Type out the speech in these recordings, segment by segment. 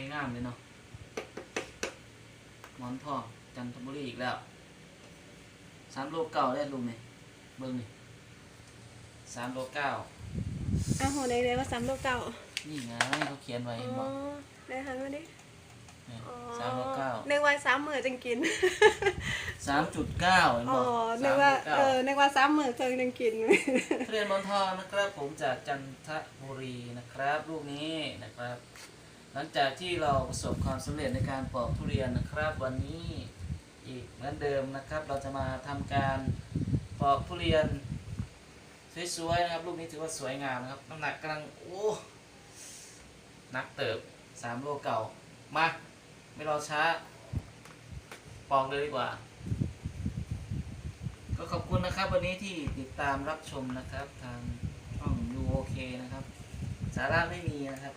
วยงามเลยเนาะหมอนทองจันทบุรีอีกแล้วสามโลเก้าได้ลุงนี่เบิ้งนี่สามโลเก้าอ้าวโหในเลยว่าซ้ำโลกเก่านี่ไงเขาเขียนไว้อ๋เห็นบ่อได้หันมาดิเนี่ยอ๋อสามโลเก้านึกว่าซ้ำมือจังกิน สามจุดเก้าเห็นอ๋อบ่นึสากมว่าโลเก้าเออนึกว่าซ้ำมือเคิงจังกิน ทุเรียนหมอนทองนะครับผมจากจันทบุรีนะครับ ลูกนี้นะครับ หลังจากที่เราประสบความสำเร็จในการปอกทุเรียนนะครับ วันนี้อีกเหมือนเดิมนะครับ เราจะมาทำการปอกทุเรียนสวยๆนะครับลูกนี้ถือว่าสวยงามนะครับน้ำหนักกำลังโอ้หนักเติบสามโลเก่ามาไม่รอช้า ปอกเลยดีกว่า ก็ขอบคุณนะครับ วันนี้ที่ติดตามรับชมนะครับ ทางช่อง UOK นะครับ สาระไม่มีนะครับ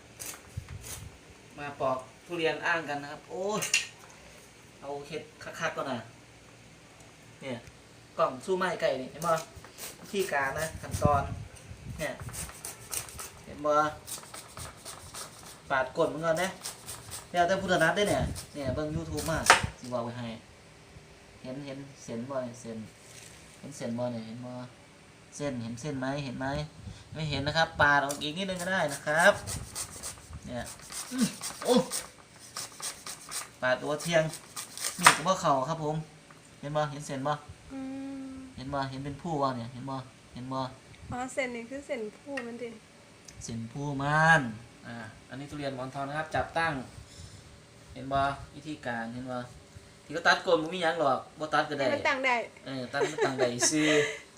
มาปอกทุเรียนอ้างกันนะครับ โอ้ยเอาเห็ดคักๆก่อนนะเนี่ยกล่องสู้ไม้ไก่นี่เห็นบ่วิธีการนะขั้นตอน เนี่ยเห็นบ่ปาดกดมันก่อนนะแล้วแต่พุทธนัดได้เนี่ยเนี่ยเบิ่ง YouTube มากสิบอกไว้ให้ เห็นเห็นเส้นบ่เนี่ยเส้นเห็นเส้นบ่เนี่ยเห็นบ่เส้นเห็นเส้นไหมเห็นไหมไม่เห็นนะครับ ปาดออกอีกนิดนึงก็ได้นะครับ เนี่ย โอ้ปาดตัวเทียงมีดกับว่าเข่าครับผม เห็นบ่เห็นเส้นบ่อืมเห็นบ่เห็นเป็นผู้บ่เนี่ยเห็นบ่เห็นบ่อ๋อเส้นนี่คือเส้นผู้มันดิเส้นผู้มันอ่าอันนี้ทุเรียนหมอนทองนะครับ จับตั้ง เห็นบ่วิธีการเห็นบ่ที่เขาตัดกลมมันมีหยังหรอกบ่ตัดก็ได้ให้มันตั้งได้เออตัดให้มันตั้งได้ซื้อ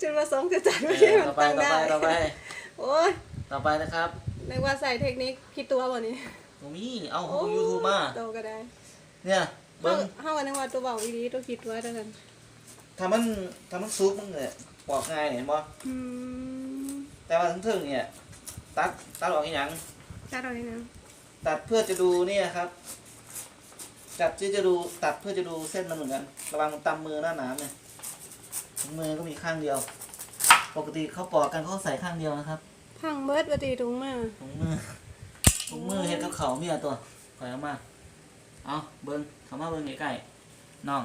จุดประสงค์คือจัดเอไว้ให้อมันต่อไปตั้งต่อได้ไปต่อไป โอ้ยต่อไปนะครับ นึกว่าใส่เทคนิคคิดตัวบ่นี่ ตรงนี้เอาของยูทูบมาโตก็ได้ เนี่ยเฮาเบิ้งเฮาว่านึกว่าตัวเบาอีหลีตัวคิดตัวเท่านั้นทำมันทำมันซุปมันเนี่ยปอกง่ายเนี่ยเห็นบ่อืมแต่ว่าทั้งเทิงเนี่ย ตัดตัดออกอีหยังจัดเอานี่นะตัดเพื่อจะดูเนี่ยครับจัดที่จะดูตัดเพื่อจะดูเส้นมันเหมือนกัน ระวังตำมือหน้าหนามเนี่ยถุงมือก็มีข้างเดียว ปกติเขาปอกกันเขาใส่ข้างเดียวนะครับ พังเบิดบ่ติถุงมือถุงมือถุงมือเห็ด กับเขาวเมียตัวปล่อยออกมา เอาเบิ้งเขามาเบิ้งใกล้ๆน้อง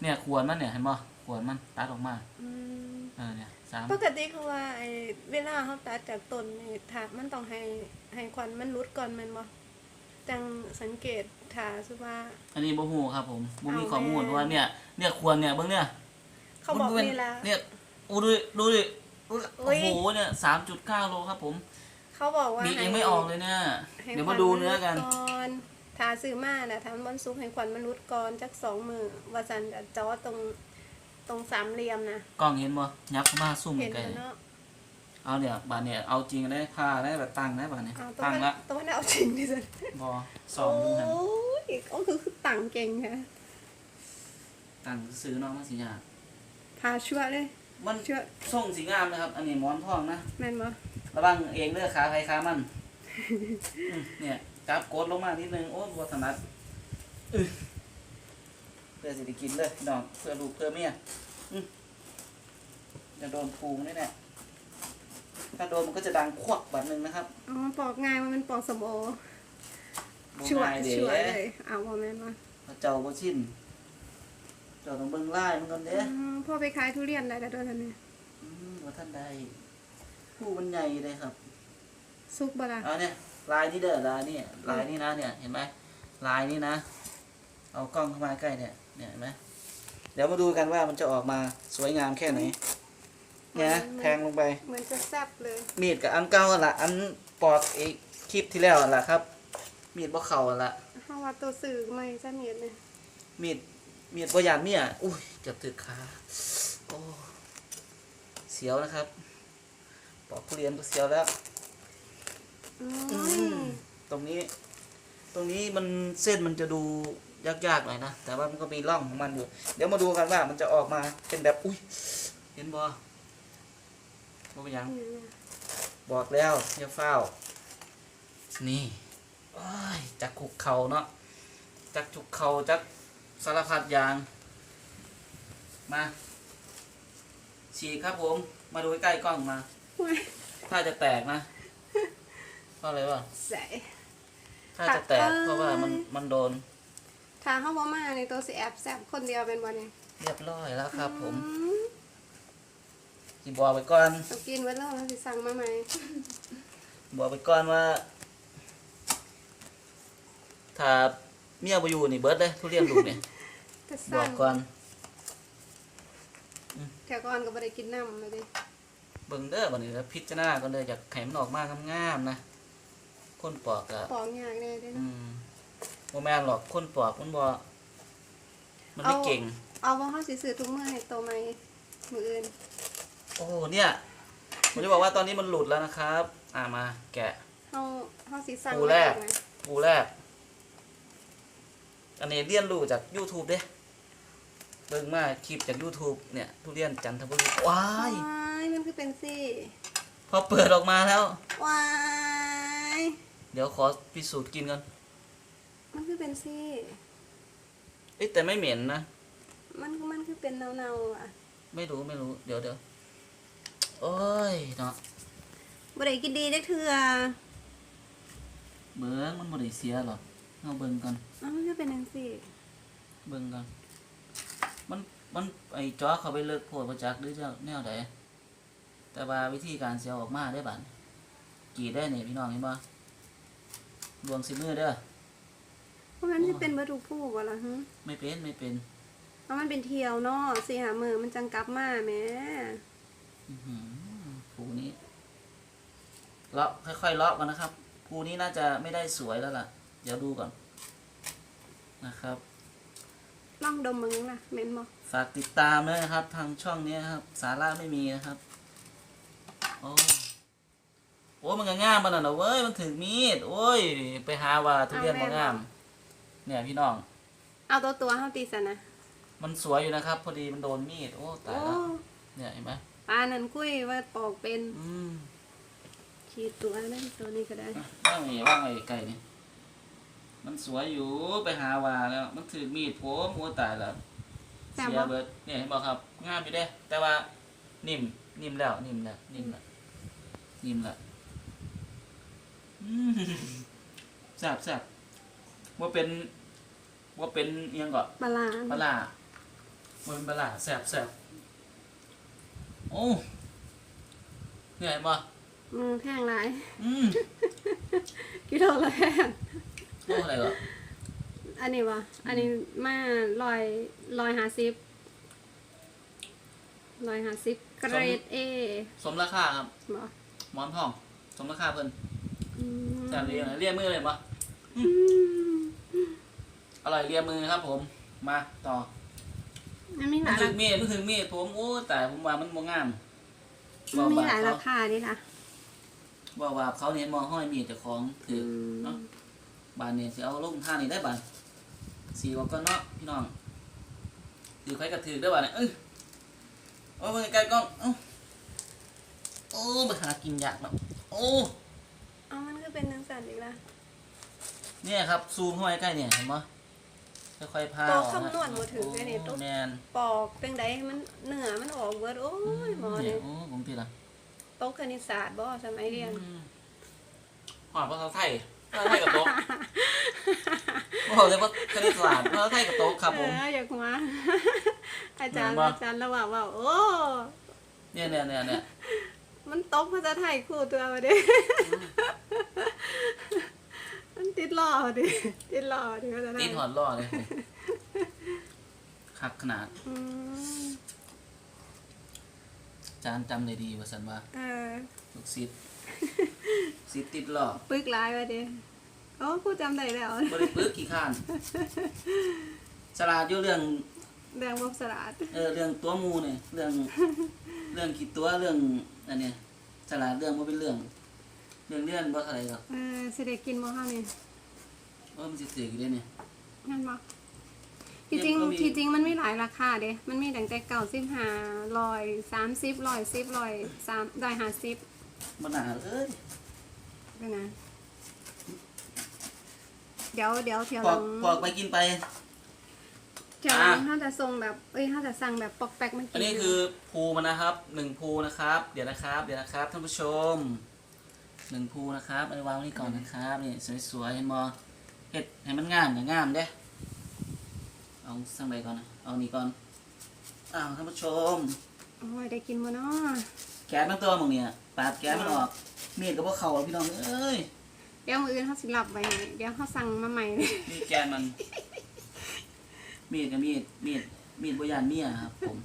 เนี่ยขวนมันเนี่ยเห็นบ่ขวนมันตัดออกมาอืมเออเนี่ยสามปกติเขาว่าไอ้เวลาเขาตัดจากต้นนี่ถ้ามันต้องให้ให้ควันมันรุดก่อนแม่นบ่จังสังเกตถ้าสุว่า อันนี้บ่ฮู้ครับผมบ่มีเอาข้อมูลแม่ ว่าเนี่ยเนี่ยควรเนี่ยเบิ่งเนี่ยเขาบอกมันป็นี่ละ เนี่ยอู้ดูดิดูดิอุ๊ยอุ๊โอ้ย โหเนี่ย3.9โลครับผม เขาบอกว่าบีบให้ยังไม่ออกเลยเนี่ย ให้เดี๋ยวคมาดูเนื้อกันมัรุดก่อนถ้าซื้อมาน่ะถ้ามันสุกให้ควันมันรุดก่อนจักสองมือว่าซั่นจะจ่อตรงตรงสามเหลี่ยมนะกล้องเห็นบ่ยับเข้ามาซุ่มเห็นใกล้แล้วเนาะเอาเนี่ยบาดเนี่ยเอาจริงได้พาได้แบบตั้งได้บาดเนี่ยเอาตัวตั้งมันละตัวมันเอาจริงดิซั่นบ่สองดูหันโอ้ยก็คือคือตั้งเก่งค่ะตั้งซื้อน้องมาสิยากพาชั่วเลยมันชั่วส่งสีงามนะครับ อันนี้หมอนทองนะแม่นบ่ ระวังเองเด้อขาใครขามันอืมเนี่ยจับกดลงมานิดนึงโอ้บัวถนัดอื้อเพื่อสิได้กินเลยพี่น้องเพื่อลูกเพื่อเมียอืมจะโดนภูมินี่แหละถ้าโดนมันก็จะดังควักแบบนึงนะครับอ๋อปอกง่ายมันเป็นปอกสมโอบ่ช่วยง่ายเด้ช่วยเลยเอาบ่แม่นบ่พระเจ้าบ่ชินเจ้าต้องเบิ่งไล่มันก่อนเด้อืมพ่อไปขายทุเรียนได้แล้วเด้วยท่านนี่อืมว่าท่านใด ผู้มันใหญ่เลยครับสุกบ่ล่ะเอาเนี่ยลายนี่เด้อลายนี่ลายนี่นะเนี่ยเห็นไหมลายนี่นะ เอากล้องเข้ามาใกล้เนี่ยเนี่ยเห็นไหมเดี๋ยวมาดูกันว่ามันจะออกมาสวยงามแค่ไหนเนี่ยนะแทงลงไปเหมือนจะแซ่บเลย มีดกับอันเก่าอะละอันปอดอีกคลิปที่แล้วอะละครับ มีดบ่เข่าอะละเฮาว่าตัวสื่อไม่ซะเมียดเลยมีดมีดบ่ยานเมียอุ้ยเกือบถึกขาโอ้เสียวนะครับ ปอกทุเรียนก็เสียวแล้วอือืมมตรงนี้ ตรงนี้มันเส้นมันจะดูยากๆหน่อยนะ แต่ว่ามันก็มีร่องของมันอยู่ เดี๋ยวมาดูกันว่ามันจะออกมาเป็นแบบ อุ้ย เห็นบ่บ่เป็นหยัง บอกแล้วอย่าเฝ้าวนี่โอ้ยจักขุกเขาเนาะ จักจุกเขาจักสารพัดอย่าง มาฉีกครับผม มาดูใกล้ๆกล้องมาว้าย ถ้าจะแตกนะเพราะอะไรวะใส่ถ้าจะแตกเพราะว่ามันมันโดนถ้าเฮาบ่มาในตัวสิแอบแซบคนเดียวเป็นบ่เนี่ยเรียบร้อยแล้วครับผมอืมสิบอกไปก่อนต้องกินไว้แล้วเราสิสั่งมาใหม่บอกไปก่อนว่าถ้าเมียบ่อยู่นี่เบิดเลยทุเรียนลูกเนี่ยแต่บสั่องกก่อนแถวก่อนก็บ่ได้กินน้ำเลยดิ เบิ่งเด้อบัดนี้แล้วพิจารณาก่อนเด้ออยากให้มันออกมางามๆนะคนปอกอะปอกยากแน่เด้อืเนาะมบ่แม่นหรอกคนปอกมันบ่มันไม่เอาเก่ง เอาว่าเฮาสิซื้อถุงมือให้โตใหม่มื้ออื่นโอ้เนี่ยผมจะบอกว่าตอนนี้มันหลุดแล้วนะครับ อ่ามา แกะ เฮาเฮาสิสั่งปูแรกไว้ไหมปูแรก อันนี้เรียนรู้จาก YouTube เด้เบิ่งมาคลิปจาก YouTube เนี่ย ทุเรียนจันทบุรีว้าว้ายยมันคือ เป็นซี่พอเปิดออกมาแล้วว้าย เดี๋ยวขอพิสูจน์กินก่อนมันคือเป็นซี่เอ้ยแต่ไม่เหม็นนะ มันมันคือเป็นเนาๆอะไม่รู้ไม่รู้ เดี๋ยวเดี๋ยวโอ้ยเนาะบ่ได้กินดีจักเทื่อเบิ่งมันบ่ได้เสียหรอกเอาเบิ่งก่อนเอ้ามันคือเป็นจังซี่เบิ่งก่อนมันมันไอ้จ้อเขาไปเลิกโพดประจักหรือจะแนวใด แต่ว่าวิธีการเสียออกมาได้บัดกรีดได้เนี่ยพี่น้องเห็นบ่ดวงสิมือเด้อเพราะมันสิเป็นบ่ทุกผู้บ่ล่ะหึไม่เป็นไม่เป็นเพราะมันเป็นเที่ยวเนาะสิหามื้อมันจังกลับมาแหมอื้อหือภูนี้เลาะค่อยๆเลาะกันนะครับภูนี้น่าจะไม่ได้สวยแล้วล่ะ เดี๋ยวดูก่อนนะครับลองดมมึงล่ะเหม็นบ่ฝากติดตามด้วยนะครับ ทางช่องนี้นะครับ สาระไม่มีนะครับ โอ้โอ้มันก็ง่ามมันน่ะนะเว้ยมันถึงมีด โอ้ย ไปหาว่าทุเรียนมันง่าม เนี่ยพี่น้อง เอาตัวตัวเฮาตีซะนะมันสวยอยู่นะครับ พอดีมันโดนมีด โอ้ตาโอ้ยแล้วเนี่ยเห็นไหมปลานั่นกุ้ยว่าปอกเป็นอืมขีดตัวนั่นตัวนี้ก็ได้ว่างไงว่างไงไก่นี่มันสวยอยู่ไปหาว่าแล้ว มันถือมีดผมโอ้ตายแล้วแซ่บเสียบ่เบิดเนี่ยเห็นบอกครับ งามอยู่เด้ แต่ว่านิ่มนิ่มแล้วนิ่มแล้วนิ่มแล้ว นิ่มแล้วอืมแซ่บแซ่บว่าเป็นว่าเป็นเอียงก่อนปลาร้าปลาร้าว่าเป็นปลาร้าแซ่บแซ่บโอ้เนี่ยเห็นบ่อืมแพงหลายอืมกิโลละแพงโอ้อะไรวะอันนี้วะอันนี้มาลอยลอยหาซิบลอยหาซิบเกรดเอสมราคาครับบ่ หมอนทอง สมราคาเพิ่นอืมแซ่บดีนะเรียกมือเลยบ่อืมอร่อยเรียกมือครับผม มาต่อมันมีหมัลานยถึรางมีดมันถึงมีดผมโอ้แต่ผมว่ามันบ่งามมันมีว่หลายเขราคาดิค่ะว่าว่าเขาเน้นมองห้อยมีดเจ้าของถือเนาะบานนี้สิเอาลงท่านี้ได้บานสีบอกก็เนาะพี่น้องถือใครก็ถือได้บานเนี่ยเอ้ยเอาไปใกล้ๆกล้องเอ้า โอ้ไปหากินยากเนาะโอ้เอามันก็เป็นนังสันอีกละเนี่ยครับซูมเข้าไปใกล้เนี่ยเห็นไหมค่อยๆพาตัวออกนะคำนวณบ่ถึงเลยนี่โอ้ตุ๊กแมนปอกเป็นไดมันเนื้อมันออกเบิดโอ้ยหมอเนี่เนี่ยยโอ้ผมผิดละโต๊ะคณิตศาสตร์บ่สมัยเรียนหอดภาษาไทยภาษาไทยกับโต๊ะบอกเลยว่าคณิตศาสตร์ภาษาไทยกับโต๊ะครับผมเอออยากมาอาจารย์เหมือนบ่อาจารย์ระหว่างว่าโอ้เนี่ยเนี่ยเนี่ยเนี่ย มันตกภาษาไทยคู่ตัวมาดิมันติดล่อดิติดล่อดิภาษาไทยตีนหอดล่อเลยคักขนาด อืมจานจำได้ดีว่าสันว่าเออลูกศิษย์ศิษย์ติดล่อปึกหลายว่าดิโอ้กูจำได้แล้วบริปึกขี้ข้านฉลาดอยู่เรื่อง แดงบกสลัด เออเรื่องตัวหมูเนี่ยเรื่อง เรื่องคิดตัวเรื่อง อันเนี้ยฉลาดเรื่องว่าเป็นเรื่อง เรื่องเลื่อนว่าอะไรหรอกเออสิได้กินบ่เฮานี่ว่ามันสิถืออยู่เด้เนี่ยงั้นบ่ที่จริงยังก็มี ที่จริงมันมีหลายราคาเด้ มันมีตั้งแต่เก่าสิบห้าร้อยสามสิบร้อยสิบร้อยสามร้อยห้าสิบมันหนาเอ้ยก็นะ เดี๋ยวเดี๋ยวเที่ยวปหอลักงปอกไปกินไป เที่ยวหลังอะถ้าจะส่งแบบเอ้ยถ้าจะสั่งแบบปอกแป๊กมันกิอันนี้คือภูมันนะครับหนึ่งภูนะครับ เดี๋ยวนะครับ เดี๋ยวนะครับท่านผู้ชมหนึ่งภูนะครับเอาไว้วางไว้นี่ก่อนนะครับนี่สวยๆเห็นมอเห็ดให้มันงามอย่างงามเด้เอาสั่งใบก่อนนะเอานี่ก่อนอ้าวท่านผู้ชมโอ้ยได้กินบ่เนาะแก๊สมันตัวมึงเนี่ยปาดแก๊สมันออกมีดกับพวกเขาหรอกพี่น้องเอ้ยเดี๋ยวมื้ออื่นเฮาสิรับไว้ให้เดี๋ยวเฮาสั่งมาใหม่เลยมีแกนมัน มีดกับมีดมีดมีดบยานเมียครับผม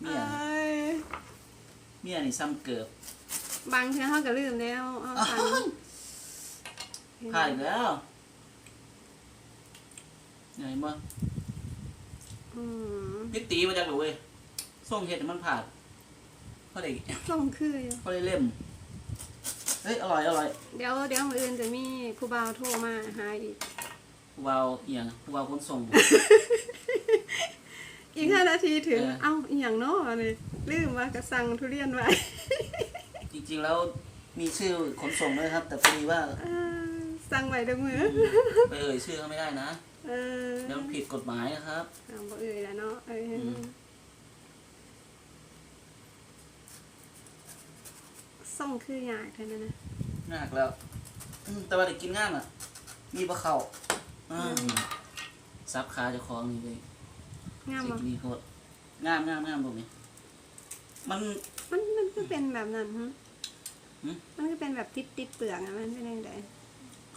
เมียเอ้ยเมียนี่ซ้ำเกือบบางเทื่อเฮาก็ลืมแล้วเฮาอ้าสั่งวพลาดอีกแล้วไหนบ่อืมยิตีมาจากหนูเว้ยส่งเห็ดให้มันผ่านพอได้ส่งคืออยู่พอได้เล่มเฮ้ยอร่อยอร่อย เดี๋ยวเดี๋ยวมื้ออื่นจะมีครูบาวโทรมาหาอีก ผู้เบาเอียงผู้เบาคนส่ง อีก5นาทีถึง เออ เอ้าอีหยังเนาะอันนี้ลืมว่าก็สั่งทุเรียนไว้จริงๆแล้วมีชื่อขนส่งด้วยครับ แต่พอดีว่าเออสั่งไว้เด้อมื้อไปเอ่ยชื่อเขาไม่ได้นะเออเดี๋ยวมันผิดกฎหมายนะครับ เอาบ่เอ่ยแล้วเนาะเอออม ส่งคืออยากเท่านั้นนะหนักแล้วอืมแต่ว่าได้กินง่ามอะ มีปลาเข่า อ่าซับขาเจะคล้าของนี่เลยงามสิ่บ่งนี้โคตรงามงามงามตรงนี้มัน มันมันคือเป็นแบบนั้นฮะหืมมันคือเป็นแบบติดติดเปลือกอะมันเป็นยังไง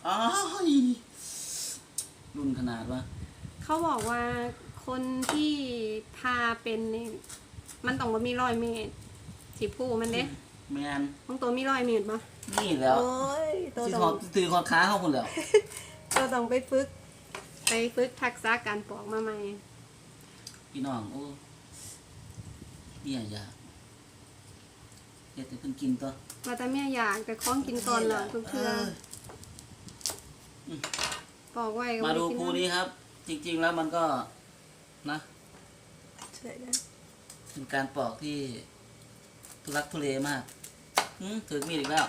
อ้ายรุ่นขนาดว่าเขาบอกว่าคนที่พาเป็นนี่มันต้องบ่มีรอยเมตรสิผู้มันเด้แมนบางตัวมีรอยเมตรบ่นี่แล้วโอ้ยตัวที่ต้คอองตือคอค้าเข้าคนแล้วตัวต้องไปฝึก ไปฝึกทักษะการปอกมาใหม่ พี่น้องโอ้เนี่ยอยากอยากจะเพิ่งกินตัวว่าแต่แม่อยากแต่คล้องกินก่อนแล้วทุกเทื่อปอกไว้ก็มาบ่ดูไกินภูนี้ครับ จริง ๆ แล้วมันก็นะใช่นะเป็นการปอกที่ทุลักทุเลมากหืมถือมีดอีกแล้ว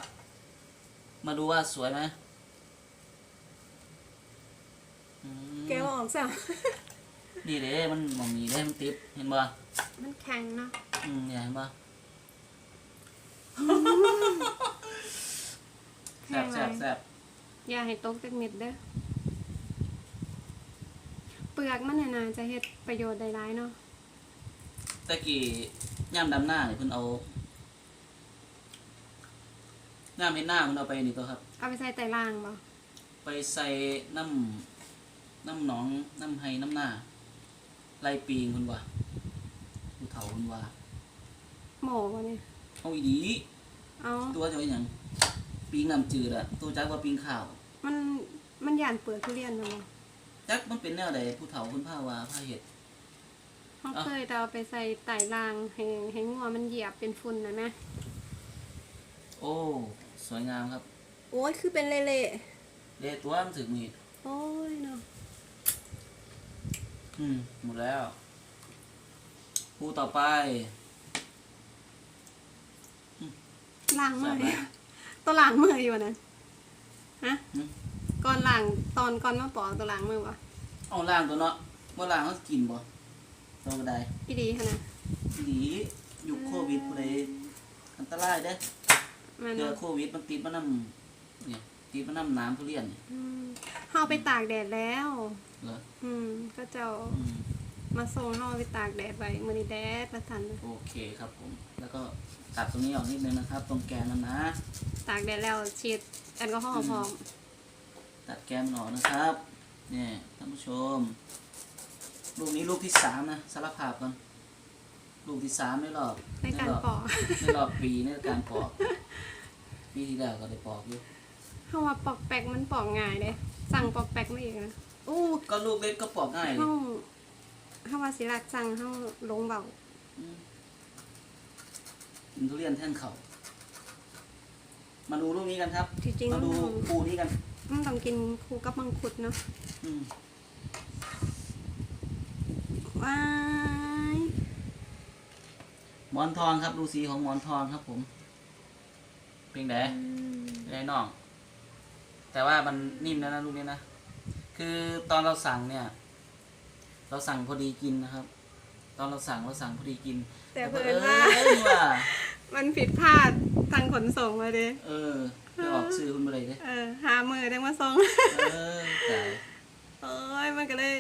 มาดูว่าสวยไหมอืม แกวออกซะนี่เด้มันมองนี่เด้มันติดเห็นบ่มันแข็งเนาะอืมเนี่ยเห็นบ่แซ่บแซ่บแซ่บอย่าให้ตกจากเม็ดเด้อเปลือกมันเนี่ยนะจะเฮ็ดประโยชน์ได้หลายเนาะตะกี้ย่ามดำหน้าเนี่ยเพิ่นเอาย่ามเห็นหน้าเพิ่นเอาไปนี่ตัวครับ เอาไปใส่ไตล่างบ่ไปใส่น้ำ น้ำหนองน้ำไห้น้ำหน้าไล่ปีงคุณว่าผู้เฒ่าคุณว่าหมอบ่เนี่ยเอาอีดีเอาตัวจะเป็นหยังปีงน้ำจืดอะตัวจักว่าปีงข้าว มันมันย่านเปลือกทุเรียนนะบ่จักมันเป็นแนวใดผู้เฒ่าคุณผ้าว่าผ้าเห็ดเขาเอาเคยแต่เอาไปใส่ไตล่างให้ให้งัวมันเหยียบเป็นฝุ่นนะแม่โอ้สวยงามครับ โอ้ยคือเป็นเละเดตัวมันถึงมีดๆโอ้ยเนาะ อืม หมดแล้วผู้ต่อไป ล้างมือใส่เนี่ยไหมตัวล้างมืออยู่นะฮะหืม ก่อนล้างตอนก่อนมาปอกตัวล้างมือบ่เอาล่างตัวเนาะว่าล่างเขากินบ่ตัวกระไดอีดีขนาดอีหลียุคโควิดผู้ใดอันตรายเด้มันเจอเนาะโควิดมันติดมานำเนี่ยติดมานำน้ำทุเรียนเนี่ย อืมเฮาไปตากแดดแล้ว เหรออืมก็เจ้าอืมมาส่งเฮาไปตากแดดไว้มื้อนี้แดดประทันโอเคครับผม แล้วก็ตัดตรงนี้ออกนิดนึงนะครับ ตรงแกนมันนะ ตากแดดแล้วฉีดแอลกอฮอล์พร้อมตัดแกนมันออกนะครับ เนี่ยท่านผู้ชม ลูกนี้ลูกที่สามนะสารภาพกันลูกที่สามในรอบในการรอบปอกในรอบปีในการปอกปีที่แล้วก็ได้ปอกอยู่เฮาว่าปอกแปกมันปอกง่ายเด้สั่งปอกแปกมาอีกนะ อู้ก็ลูกเล็กก็ปอกง่ายเลยเฮาเฮาว่าสิรักสั่งเฮาลงเบาอืมกินทุเรียนแท่นเขามาดูลูกนี้กันครับที่จริงมามันดูต้องปูนี้กัน มันต้องกินคู่กับมังคุดเนาะอืมว้ายหมอนทองครับดูสีของหมอนทองครับ ผมเป็นไงอืมเป็นไงน้อง แต่ว่ามันนิ่มแล้วนะลูกนี้นะ คือตอนเราสั่งเนี่ย เราสั่งพอดีกินนะครับ ตอนเราสั่งเราสั่งพอดีกินแต่แต่เพิ่เพิ่นนว่าว่า มันผิดพลาดทางขนส่งมาเด้เออไปออกซื้อคุณบ่ได้เด้เออหามือได้มาส่ง เออตายโอ้ยมันก็เลย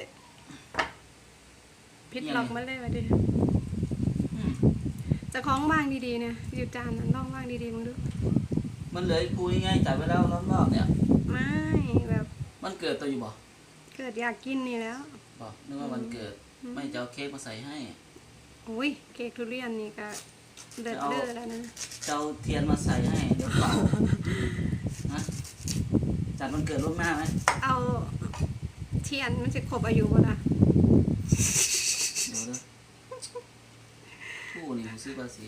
พิษหลอกมาเลยมาดิอืมเจะคล้าของบ้างดีๆเนี่ยอยู่จานนั้นลองบ้างดีๆมึงดูมันเหลืออีกภูยังไงจ่ายไปแล้วรอบๆเนี่ย ไม่แบบมันเกิดตัวอยู่บ่ เกิดอยากกินนี่แล้ว บอกนึกว่าวันเกิด ไม่จะเอาเค้กมาใส่ให้ อุ้ยเค้กทุเรียนนี่ก็เดือดจะเอาเลือดแล้วนะจะเอาเทียนมาใส่ให้เดี๋ยวเปล่านะจัดวันเกิดล่วงหน้าไหมเอาเทียนมันจะครบอายุบ่ล่ะเดี๋ยวเด้อผู้นี่ผมซื้อภาษี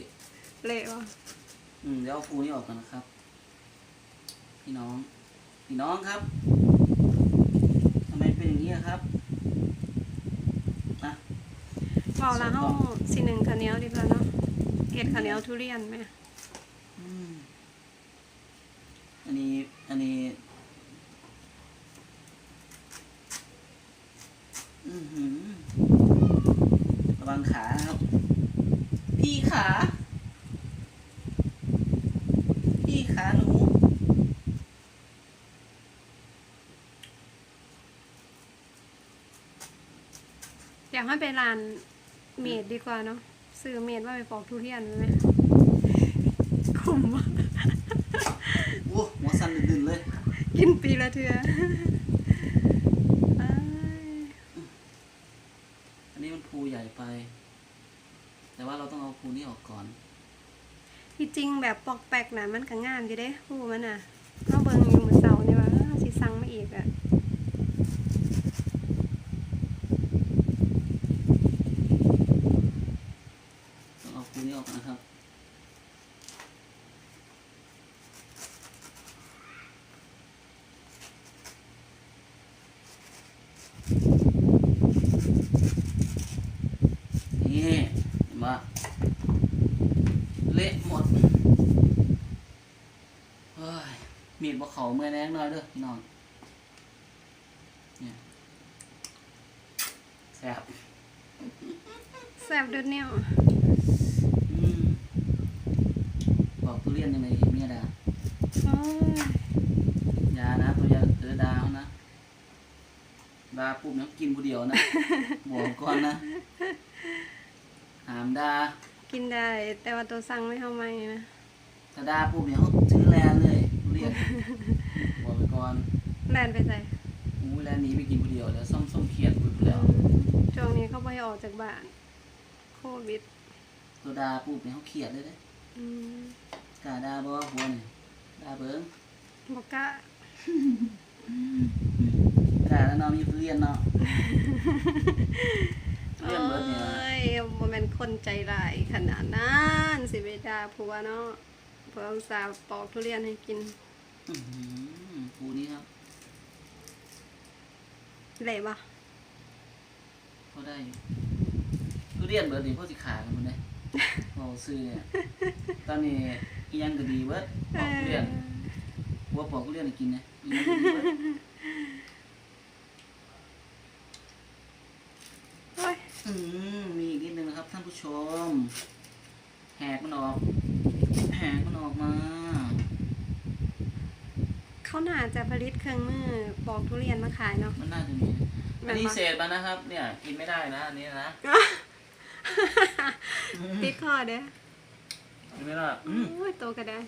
เละวะอืมเดี๋ยวเอาภูนี่ออกกันนะครับ พี่น้อง พี่น้องครับทำไมเป็นอย่างนี้อะครับนะ บอกแล้วเฮาสิหนึ่งข้าวเหนียวดีกว่าเนาะเห็ดข้าวเหนียวทุเรียนไหมอืมอันนี้อันนี้อือหือระวังขานะครับ พี่ขา พี่ขาหนูอยากให้ไปร้าน เมดดีกว่าเนาะซื้อเมดว่าไปปอกทุเรียนไหมคุ้มว่ะโอ้หัวสั่นดึนๆเลย กินปีละเทืออ้ายอันนี้มันภูใหญ่ไป แต่ว่าเราต้องเอาภูนี้ออกก่อน ที่จริงแบบปอกแปกนะมันก็งามอยู่เด้ผู้มันน่ะเอาเบิ่งอยู่มื้อเช้านี่ว่าเอ้อสิสั่งมาอีกอะ ต้ อกนะครับนี่เห็นปะเละหมดเฮ้ยมีดบ่เขาเมื่อแน่น้อยเด้อพี่น้องเนี่ยแซ่บแซ่บด้อเนี่ย ทุเรียนยังไงเมียดาโอ้ยยานะตัวยาเออดาวนะดาปุ๊บเนี่ยกินผู้เดียวนะบอกก่อนนะหามดากินได้ แต่ว่าตัวสั่งไม่เท่าไหร่นะถ้าดาปุ๊บเนี่ยเขาถือแลนเลยทุเรียนบอกไปก่อนแล่นไปใส่อู้แลนหนี้ไปกินผู้เดียวแล้วส้มส้มๆเครียดปุ๊บแล้วช่วงนี้เขาบ่ให้ออกจากบ้านโควิดตัวดาปุ๊บเนี่ยเขาเครียดเลยเด้อืม กล้าดาบ่หัวนี่ดาเบิ้งบ่กล้าดาแล้วเนาะมีทุเรียนเนาะทุเรียนเบิดเนี่ยโอ้ยบ่แม่นคนใจร้ายขนาดนั้นสิไปด่าผัวเนาะผัวอุตส่าห์ปอกทุเรียนให้กินอื้อหือภูนี้ครับเละบ่เขาได้อยู่ทุเรียนเบิดนี่พวกสิขากันหมันเลยเราซื้อเนี่ยตอนนี้ อีหยังก็ดีเบิดปอกทุเรียนหัวปอกทุเรียนให้กินนะอีหยังก็ดีเบิดโอ้ยอืมมีอีกนิดนึงนะครับท่านผู้ชม แหกมันออก แหกมันออกมา เขาน่าจะผลิตเครื่องมือปอกทุเรียนมาขายเนาะ มันน่าจะมีแม่อันนนี้ปะเศษมานะครับ เนี่ย กินไม่ได้นะอันนี้นะอืมติดคอเด้อ กินไม่ได้อืมโอ้ยโตก็ได้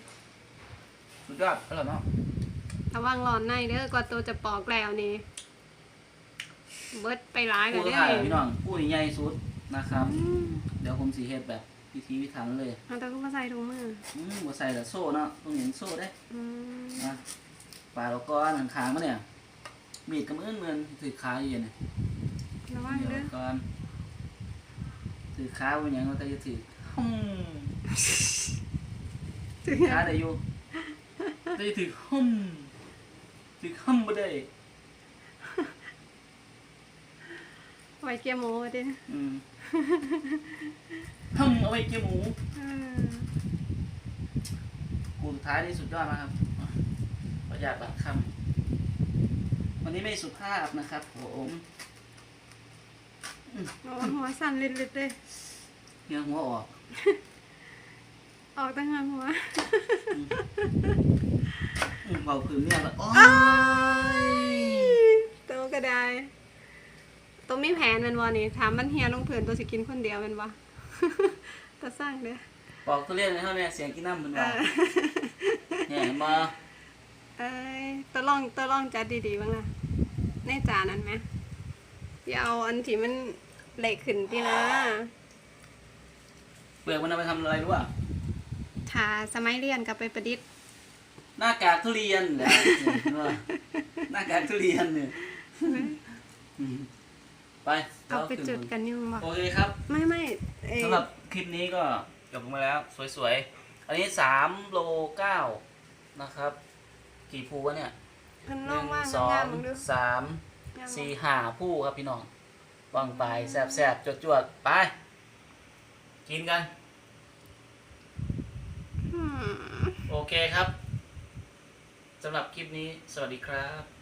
สุดยอดอร่อยมากระวังร้อนในเด้อกว่าโตจะปอกแล้วนี่เบิดไปหลายเลผู้ยเด้อถ่ายนี่พี่น้องผู้ใหญ่สุดนะครับ อืมเดี๋ยวผมสีเฮ็ดแบบพิธีพิถันเลยเอาแตะก็มาใส่ถุงมืออืมบ่ใส่แต่โซ่เนาะต้องเห็นโซ่ได้อืมนะปลาเราก้อนหางคางมาเนี่ย มีดกับมือเหมือนถือขาอยู่เนี่ย ระวังเดี๋เด้ยอวก่อนถือขาไว้หยังเราก็จะถือฮึ่ม ถึงขาได้อยู่ก็จะถือฮึ่มถือฮึ่มบ่ได้ไว้เกียร์หมูเด้ออืมฮึ่มเอาไว้เกี่ยวหมูเออกูสุดท้ายนี่สุดยอดมากครับประหยัดบาทคำวันนี้ไม่สุภาพนะครับผมโอ้หัวสั่นลิดๆเลยเฮียหัวออกเอาออกตั้งงานหัวอืมเบาคือเนี่ยแบบโอ้ยตัวก็ได้ตัวมีแผนแมันวะนี่ถามมันเฮียลงเพื่อนตัวสิกินคนเดียวแมันวะตัวสร้างเด้อปอกทุเรียนเลยเท่านี้เสียงกินน้ำมันเอว่าอเนี่ยเห็นมาเอ้ยตัวลองตัวลองจัดดีๆบ้างล่ะในจานนั้นไหมอย่าเอาอันที่มันเละขึ้นที่นะเปลือกมันเอาไปทำอะไรรู้ป่ะ ถ้าสมัยเรียนกลับไปประดิษฐ์หน้ากากทุเรียนแหละเห็นป่ะหน้ากากทุเรียนเนี่ยอืมไปเอาไปจุดกันยุ่งบ่โอเคครับ ไม่ไม่เอ้ยสำหรับคลิปนี้ก็จบลงมาแล้ว สวยๆ อันนี้สามโลเก้านะครับ กี่ภูวะเนี่ยเพิ่นหลอนึ่งงว่างสองงามๆมึงดูสามงามๆสี่ห้าผู้ครับพี่น้องวางไปแสบๆจวดๆ ไป กินกันอืม โอเคครับสำหรับคลิปนี้สวัสดีครับ